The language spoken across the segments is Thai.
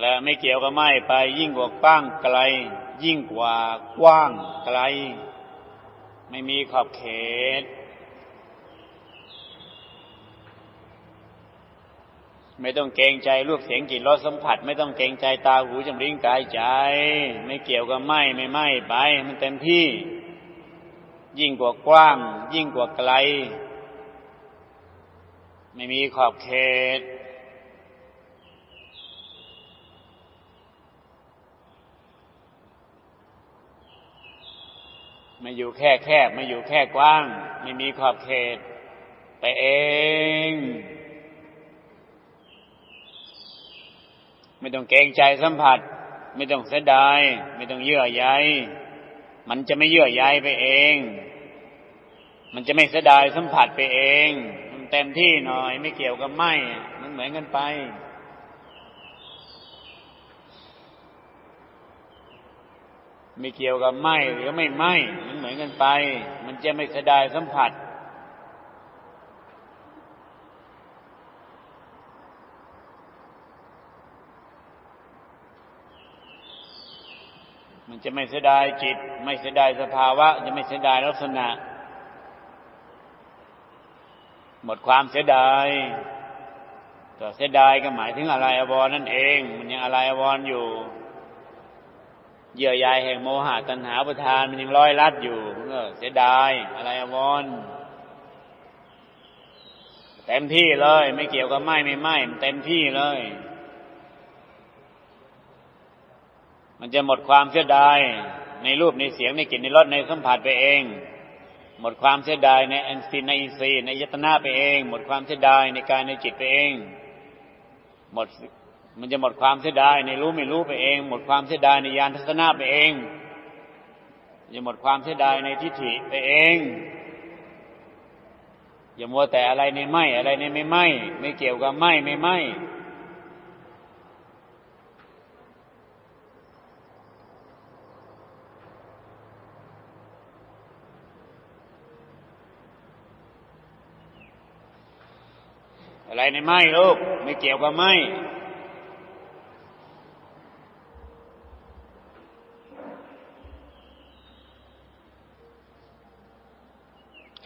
และไม่เกี่ยวกับไม่ไปยิ่งกว่ากว้างไกล ยิ่งกว่ากว้างไกล ไม่มีขอบเขต ไม่ต้องเกรงใจรูปเสียงกลิ่นรสสัมผัส ไม่ต้องเกรงใจตาหูจมูกลิ้นกายใจ ไม่เกี่ยวกับไม่ไม่ไม่ไป มันเต็มที่ ยิ่งกว่ากว้าง ยิ่งกว่าไกล ไม่มีขอบเขต ไม่อยู่แค่แคบ ไม่อยู่แค่กว้าง ไม่มีขอบเขต ไปเอง ไม่ต้องเกรงใจสัมผัส ไม่ต้องเสียดาย ไม่ต้องเยื่อใยมันจะไม่เยื่อใยไปเอง มันจะไม่เสียดายสัมผัสไปเอง มันเต็มที่หน่อย ไม่เกี่ยวกับไม่ มันเหมือนกันไป ไม่เกี่ยวกับไหมหรือไม่ไหมมันเหมือนกันไป มันจะไม่เสียดายสัมผัส มันจะไม่เสียดายจิต ไม่เสียดายสภาวะ จะไม่เสียดายลักษณะ หมดความเสียดายแต่เสียดายก็หมายถึงอะไรอวรนั่นเอง มันยังอะไรอวรอยู่ เยื่อใยแห่งโมหะตัณหาประทานมันยังร้อยลัดอยู่ก็เสียดายอะไรอวรเต็มที่เลย ไม่เกี่ยวกับไหมไม่ไหมมันเต็มที่เลย มันจะหมดความเสียดายในรูปในเสียงในกลิ่นในรสในสัมผัสไปเอง หมดความเสียดายในอันซีนในอินทรีย์ในยตนาไปเอง หมดความเสียดายในกายในจิตไปเอง หมด มันจะหมดความเสียดายในรู้ไม่รู้ไปเอง หมดความเสียดายในยานทัศนะไปเองจะหมดความเสียดายในทิฏฐิไปเอง อย่ามัวแต่อะไรในไม่อะไรในไม่ไม่ไม่เกี่ยวกับไม่ไม่ไม่อะไรในไม่ลูกไม่เกี่ยวกับไม่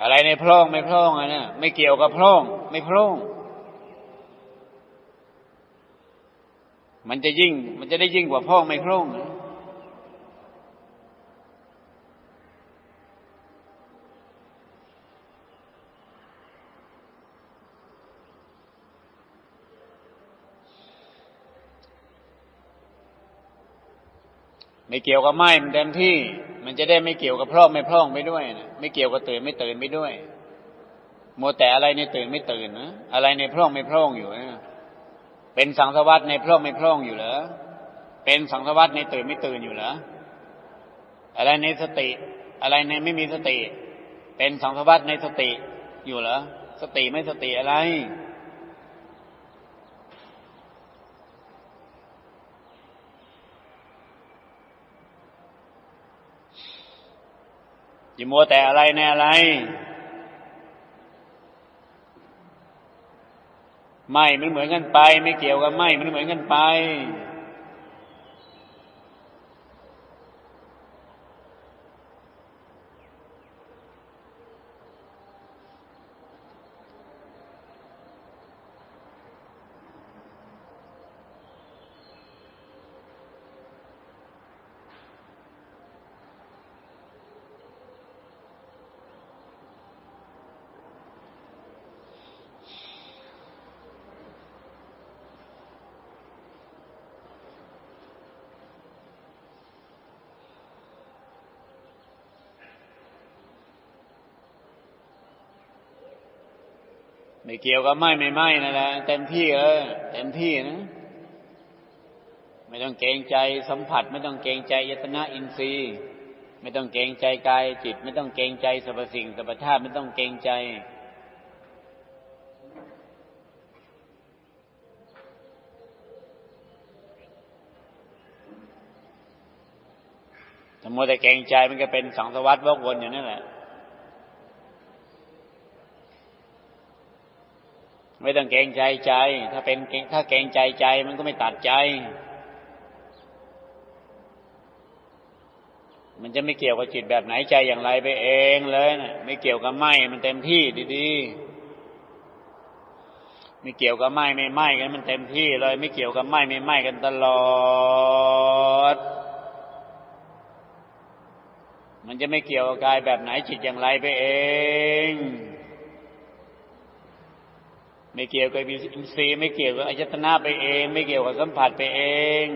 อะไร ในโพร่องไม่พร่องอะเนี่ยไม่เกี่ยวกับพร่อง ไม่พร่อง มันจะยิ่ง มันจะได้ยิ่งกว่าพร่งไม่พร่องนะ ไม่เกี่ยวกับไหม้มันเต็มที่ มันจะได้ไม่เกี่ยวกับพร่องไม่พร่องไปด้วยนะไม่เกี่ยวกับตื่นไม่ตื่นไปด้วยมัวแต่อะไรในตื่นไม่ตื่นนะอะไรในพร่องไม่พร่องอยู่นะเป็นสังสวัสดในพร่องไม่พร่องอยู่เหรอเป็นสังสวัสดในตื่นไม่ตื่นอยู่เหรออะไรในสติ อะไรในไม่มีสติ เป็นสังสวัสดในสติอยู่เหรอสติไม่สติอะไร อย่ามัวแต่อะไรในอะไร ไม่มันเหมือนกันไป ไม่เกี่ยวกับไม่มันเหมือนกันไป ไม่เกี่ยวกับไม่ไม่ไม่นั่นแหละเต็มที่เลยเต็มที่นะไม่ต้องเกรงใจสัมผัส ไม่ต้องเกรงใจยตนะอินทรีย์ ไม่ต้องเกรงใจกายจิต ไม่ต้องเกรงใจสรรพสิ่งสรรพธาตุไม่ต้องเกรงใจถ้ามัวแต่เกรงใจมันก็เป็นสังสวัสดิ์วกวนอยู่นั่นแหละ ไม่ต้องเกงใจใจ ถ้าเป็นถ้าเกงใจใจมันก็ไม่ตัดใจ มันจะไม่เกี่ยวกับจิตแบบไหนใจอย่างไรไปเองเลยนะไม่เกี่ยวกับไหมมันเต็มที่ดีๆไม่เกี่ยวกับไหมไม่ไหมกันมันเต็มที่เลย ไม่เกี่ยวกับไหมไม่ไหมกันตลอดมันจะไม่เกี่ยวกับกายแบบไหนจิตอย่างไรไปเอง ไม่เกี่ยวกับอินทรีย์ไม่เกี่ยวกับอายตนะไปเอง ไม่เกี่ยวกับสัมผัสไปเอง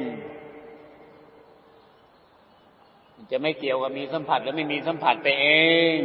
จะไม่เกี่ยวกับมีสัมผัสแล้วไม่มีสัมผัสไปเอง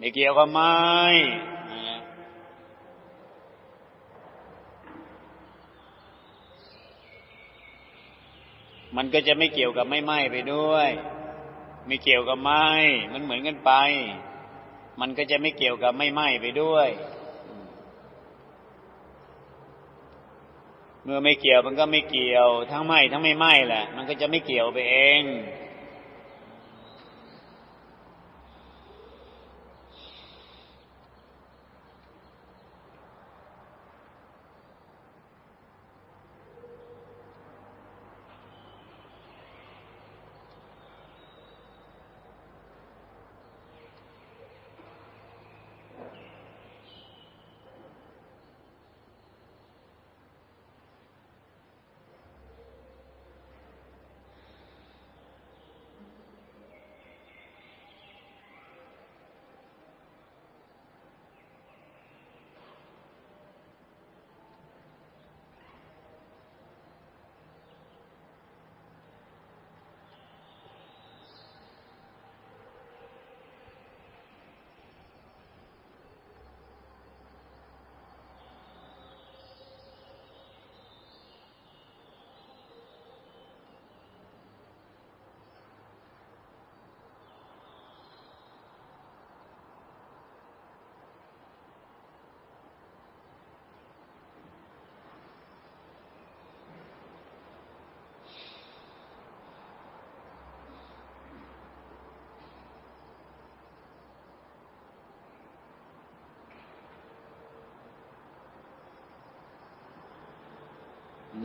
ไม่เกี่ยวกับไม้มันก็จะไม่เกี่ยวกับไม่ไหม้ไปด้วย ไม่เกี่ยวกับไม้ มันเหมือนกันไป มันก็จะไม่เกี่ยวกับไม่ไหม้ไปด้วย เมื่อไม่เกี่ยวมันก็ไม่เกี่ยว ทั้งไหม้ทั้งไม่ไหม้แหละ มันก็จะไม่เกี่ยวไปเอง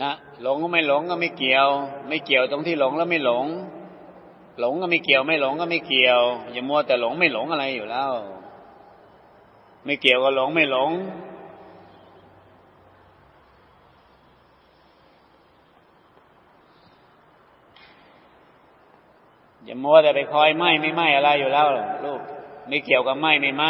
นะหลงก็ไม่หลงก็ไม่เกี่ยว ไม่เกี่ยวตรงที่หลงแล้วไม่หลง หลงก็ไม่เกี่ยว ไม่หลงก็ไม่เกี่ยว อย่ามัวแต่หลงไม่หลงอะไรอยู่แล้ว ไม่เกี่ยวกับหลงไม่หลง อย่ามัวแต่ไปคอยไหมไม่ไหมอะไรอยู่แล้วลูกไม่เกี่ยวกับไหมไม่ไหม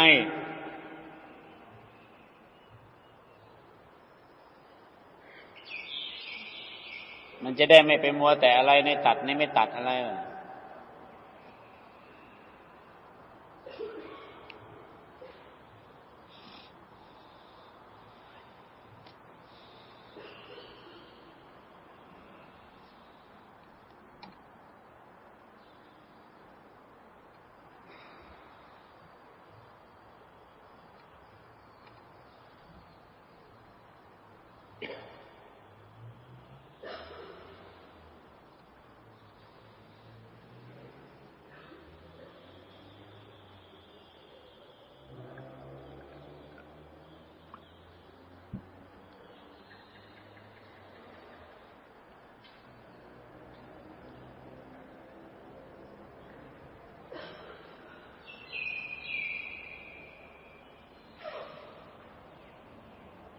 มันจะได้ไม่ไปมัวแต่อะไรในตัดในไม่ตัดอะไรหรอก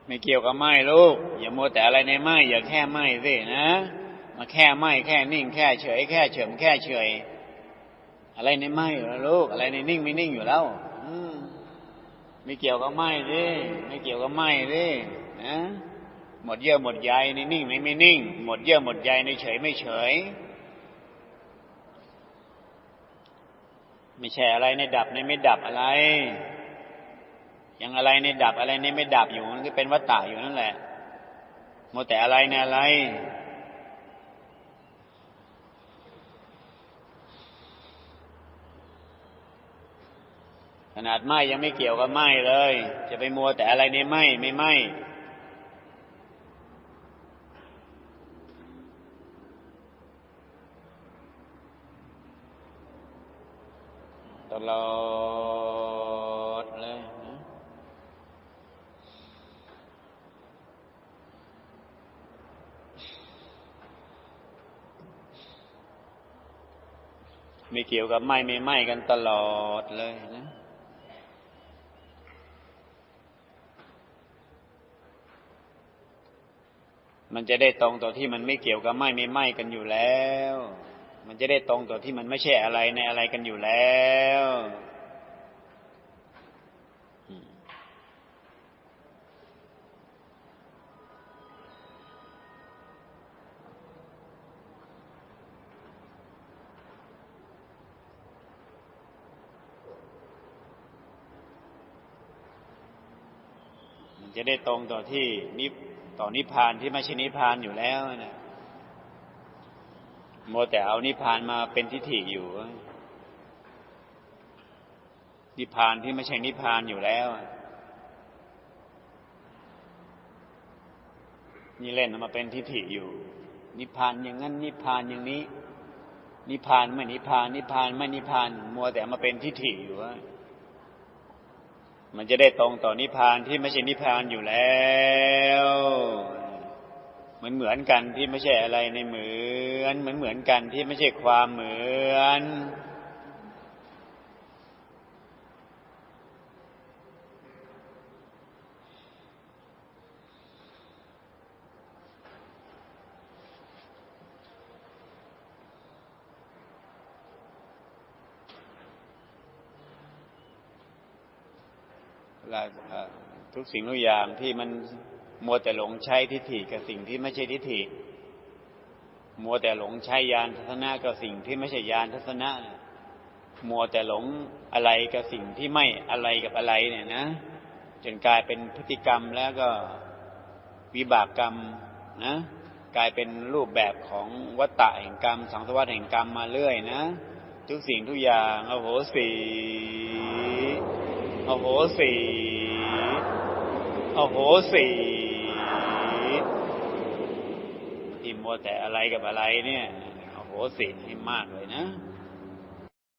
ไม่เกี่ยวกับไหม้ลูก อย่ามัวแต่อะไรในไหม้อย่าแค่ไหม้สินะ มาแค่ไหม้แค่นิ่งแค่เฉยแค่เฉมแค่เฉย อะไรในไหม้อยู่ลูก อะไรในนิ่งไม่นิ่งอยู่แล้ว อืมไม่เกี่ยวกับไหม้ดิไม่เกี่ยวกับไหม้ดินะหมดเยื่อหมดใยในนิ่งในไม่นิ่ง หมดเยื่อหมดใยในเฉยไม่เฉยไม่ใช่อะไรในดับในไม่ดับอะไร ยังอะไรในดับอะไรในไม่ดับอยู่มันก็เป็นวัฏฏะอยู่นั่นแหละโมวแต่อะไรในอะไร ขนาดไหมยังไม่เกี่ยวกับไหมเลย จะไปมัวแต่อะไรในไหมไม่ไหมตลอดเลยนะ ไม่เกี่ยวกับไหมไม่ไหมกันตลอดเลยนะมันจะได้ตรงต่อที่มันไม่เกี่ยวกับไหมไม่ไหมกันอยู่แล้ว มันจะได้ตรงต่อที่มันไม่ใช่อะไรในอะไรกันอยู่แล้ว จะได้ตรงต่อที่นิพต่อนิพานที่ไม่ใช่นิพานอยู่แล้วนะโมวแต่เอานิพานมาเป็นทิฏฐิอยู่ นิพานที่ไม่ใช่นิพานอยู่แล้วนี่เล่นมาเป็นทิฏฐิอยู่ นิพานอย่างนั้น นิพานอย่างนี้ นิพานไม่นิพาน นิพานไม่นิพาน มัวแต่มาเป็นทิฏฐิอยู่ว่า มันจะได้ตรงต่อนิพพานที่ไม่ใช่นิพพานอยู่แล้วเหมือนเหมือนกันที่ไม่ใช่อะไรในเหมือนเหมือนเหมือนกันที่ไม่ใช่ความเหมือน และเอ่อ ทุกสิ่งทุกอย่างที่มันมัวแต่หลงใช้ทิฏฐิกับสิ่งที่ไม่ใช่ทิฏฐิ มัวแต่หลงใช้ยานทัศนะกับสิ่งที่ไม่ใช่ยานทัศนะมัวแต่หลงอะไรกับสิ่งที่ไม่อะไรกับอะไรเนี่ยนะ จนกลายเป็นพฤติกรรมแล้วก็วิบากกรรมนะ กลายเป็นรูปแบบของวัตตะแห่งกรรม สังสวัสแห่งกรรมมาเรื่อยนะ ทุกสิ่งทุกอย่างโอ้โหสี อ้โหสีโอ้โหสีที่มัวแต่อะไรกับอะไรเนี่ยโอ้โหสีให้มากเลยนะ